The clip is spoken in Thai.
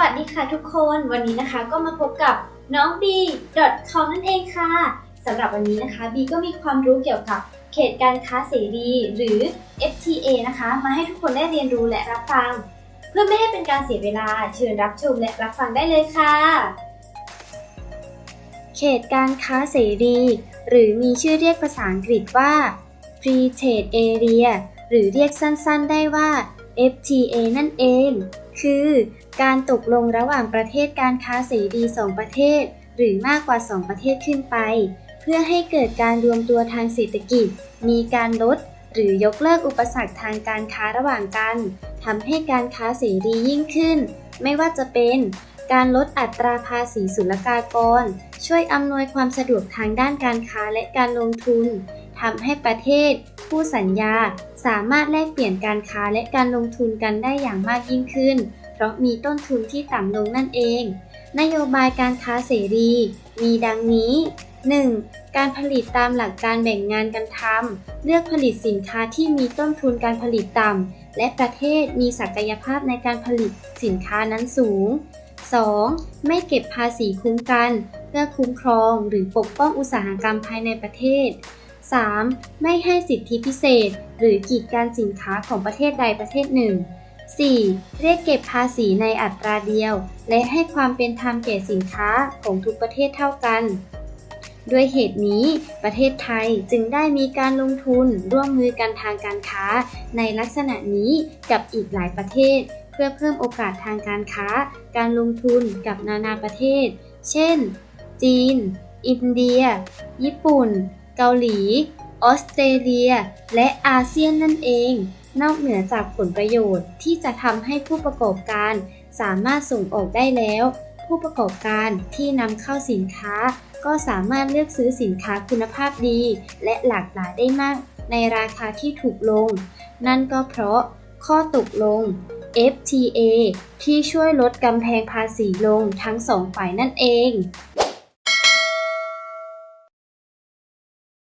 วัสดีค่ะทุกคนวันนี้นะคะก็มาพบกับน้อง b com นั่นเองค่ะสำหรับวันนี้นะคะบีก็มีความรู้เกี่ยวกับเขตการค้าเสรีหรือ FTA นะคะ มาให้ทุกคนได้เรียนรู้และรับฟัง เพื่อไม่ให้เป็นการเสียเวลาเชิญรับชมและรับฟังได้เลยค่ะ เขตการค้าเสรี หรือมีชื่อเรียกภาษาอังกฤษว่า Free Trade Area หรือเรียกสั้นๆ ได้ว่า FTA นั่นเอง คือ การตกลงระหว่างประเทศการค้าเสรี2ประเทศ หรือมากกว่า 2 ประเทศขึ้นไป เพื่อให้เกิดการรวมตัวทางเศรษฐกิจ มีการลด หรือยกเลิกอุปสรรคทางการค้าระหว่างกันทำให้การค้าเสรียิ่งขึ้น ไม่ว่าจะเป็น การลดอัตราภาษีศุลกากร ช่วยอำนวยความสะดวกทางด้านการค้าและการลงทุนทำให้ประเทศ ผู้สัญญาสามารถแลกเปลี่ยนการค้าและการลงทุนกันได้อย่างมากยิ่งขึ้น เพราะมีต้นทุนที่ต่ำลงนั่นเอง นโยบายการค้าเสรี มีดังนี้ 1. การผลิตตามหลักการแบ่งงานกันทำเลือกผลิตสินค้าที่มีต้นทุนการผลิตต่ำและประเทศมีศักยภาพในการผลิตสินค้านั้นสูง 2. ไม่เก็บภาษีคุ้มกัน เพื่อคุ้มครองหรือปกป้องอุตสาหกรรมภายในประเทศ 3. ไม่ให้สิทธิพิเศษ หรือกีดกันสินค้าของประเทศใดประเทศหนึ่ง 4. เรียกเก็บภาษีในอัตราเดียว และให้ความเป็นธรรมแก่สินค้าของทุกประเทศเท่ากัน ด้วยเหตุนี้ ประเทศไทยจึงได้มีการลงทุนร่วมมือกันทางการค้า ในลักษณะนี้กับอีกหลายประเทศ เพื่อเพิ่มโอกาสทางการค้า การลงทุนกับนานาประเทศ เช่น จีน อินเดีย ญี่ปุ่น เกาหลี ออสเตรเลีย และอาเซียนนั่นเอง นอกเหนือจากผลประโยชน์ที่จะทำให้ผู้ประกอบการสามารถส่งออกได้แล้ว ผู้ประกอบการที่นำเข้าสินค้า ก็สามารถเลือกซื้อสินค้าคุณภาพดี และหลากหลายได้มาก ในราคาที่ถูกลง นั่นก็เพราะข้อตกลง FTA ที่ช่วยลดกำแพงภาษีลงทั้งสองฝ่ายนั่นเอง